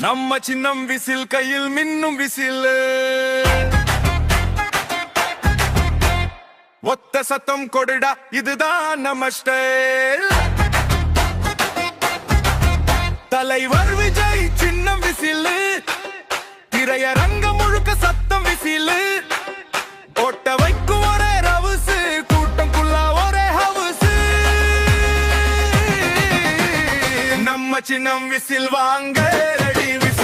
நம்ம சின்னம் விசில் கையில் மின்னும் விசில். ஒத்த சத்தம் கொடுடா இதுதான் நம்ம ஸ்டைல் தலைவர் விஜய் சின்னம் விசில். திரையரங்கம் முழுக்க சத்தம் விசில். ஓட்ட வைக்கும் ஒரே ரவுசு கூட்டம்குள்ள ஒரே ஹவுசு. நம்ம சின்னம் விசில் வாங்க.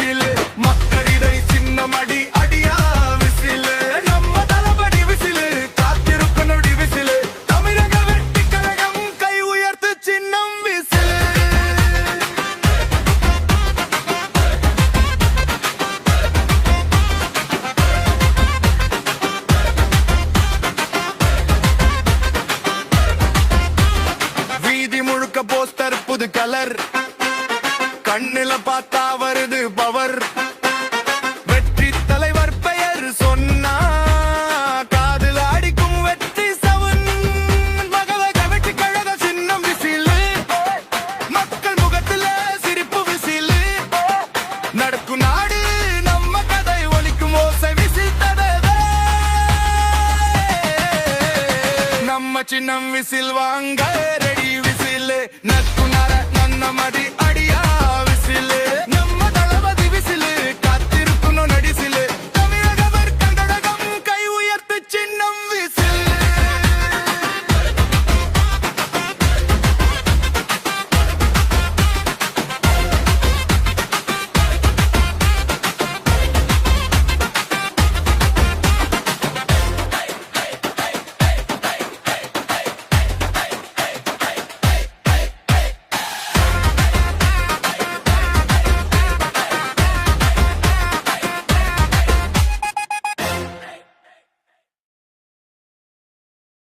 விசில். மக்கள் இதை சின்னம் அடி அடியா விசில். நம்ம தளபதி விசில் காத்திருக்கும் நொடி விசில். தமிழக வெட்டி கழகம் கை உயர்த்து சின்னம் விசில். வீதி முழுக்க போஸ்டர் புது கலர். கண்ணுல பார்த்தா வருது பவர் வெற்றி தலைவர் பெயர் சொன்னா காதில் அடிக்கும் வெற்றி சவன். மகளக வெற்றி கழக சின்னம் விசிலு. மக்கள் முகத்துல சிரிப்பு விசிலு. நடக்கும் நாடு நம்ம கதை ஒலிக்கும் ஓசை விசில் நம்ம சின்னம் விசில் வாங்க ரெடி விசிலு. நக்கு நர நன்ன மடி